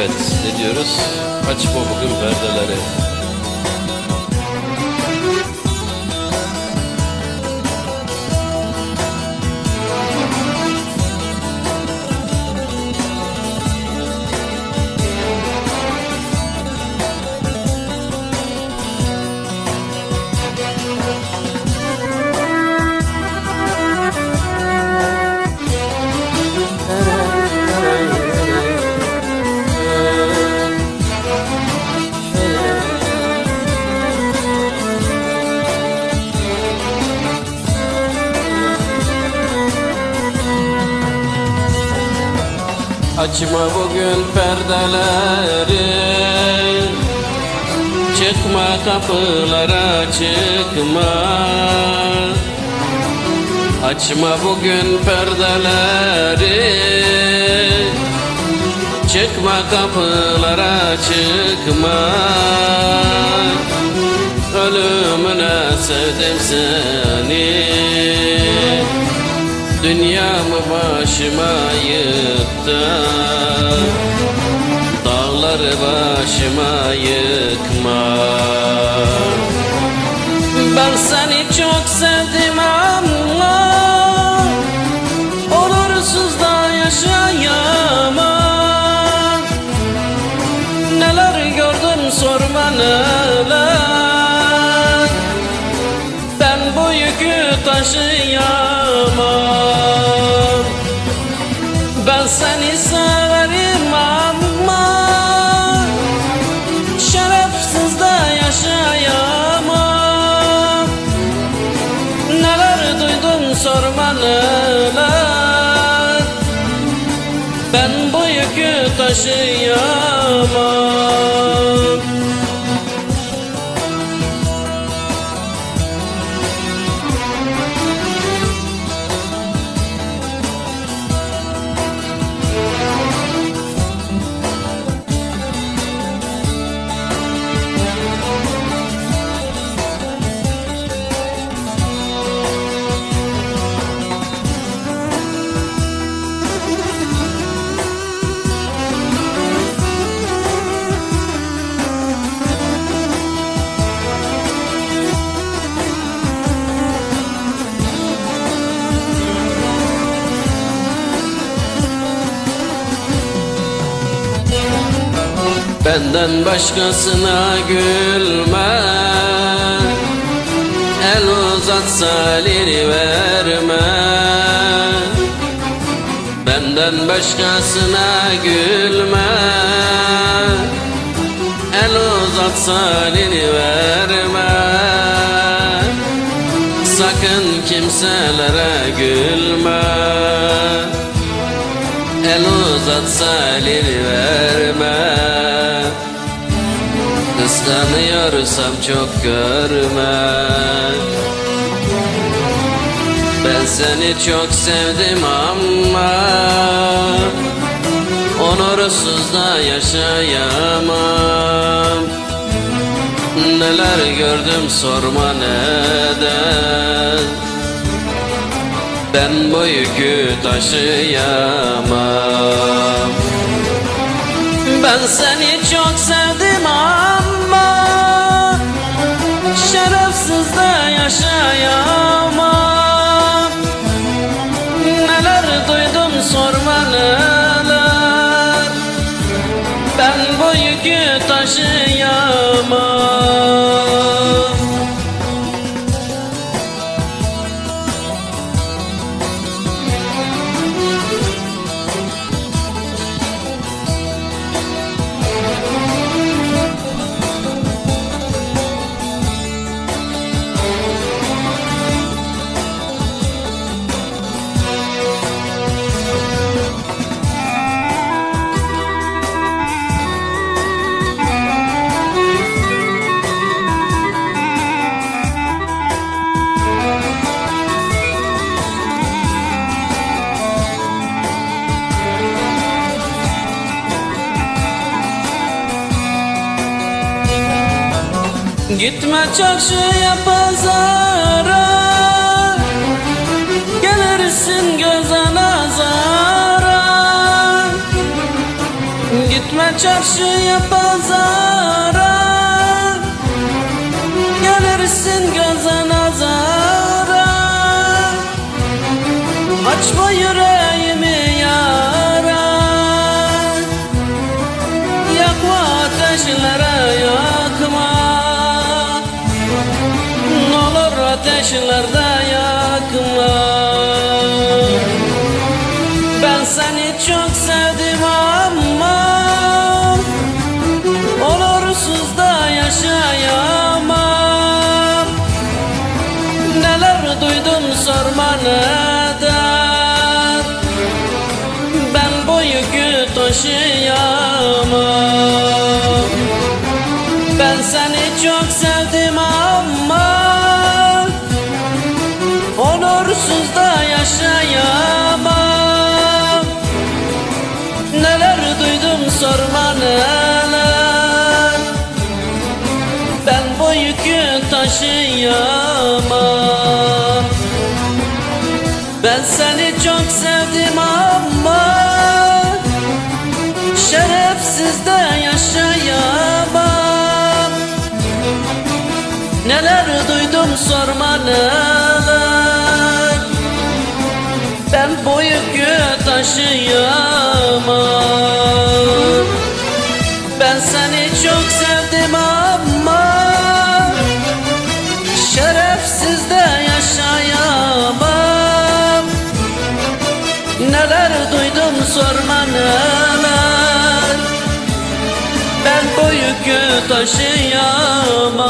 Evet ne diyoruz? Açma bugün perdeleri. Açma bugün perdeleri. Çıkma kapılara çıkma. Açma bugün perdeleri. Çıkma kapılara çıkma. Ölümüne sevdim seni başıma yıktı Dağları başıma yıkma. Ben seni çok sevdim ama Olursuz da yaşayamam. Neler gördüm sorma neler. Ben bu yükü taşıyamam Seni severim ama Şerefsiz de yaşayamam. Neler duydum sorma neler. Ben bu yükü taşıyamam Benden başkasına gülme. El uzatsa elini verme. Benden başkasına gülme. El uzatsa elini verme. Sakın kimselere gülme. El uzatsa elini verme Kıskanıyorsam çok görme Ben seni çok sevdim ama Onursuz da yaşayamam. Neler gördüm sorma neden. Ben bu yükü taşıyamam. Ben seni çok sevdim ama De yaşayamam Neler duydum sorma neler. Ben bu yükü taşıyamam Gitme çarşıya pazara. Gelirsin göze nazara Gitme çarşıya pazara. Gelirsin göze nazara Açma yüreğimi ateşlerde yakma Ben seni çok sevdim ama Olursuz da yaşayamam. Neler duydum sorma neden Ben bu yükü taşıyamam. Ben seni çok sevdim sorma neler Ben bu yükü taşıyamam. Ben seni çok sevdim ama Şerefsiz de yaşayamam. Neler duydum sorma neler Ben bu yükü taşıyamam seni çok sevdim ama Şerefsiz de yaşayamam. Neler duydum sorma neler Ben bu yükü taşıyamam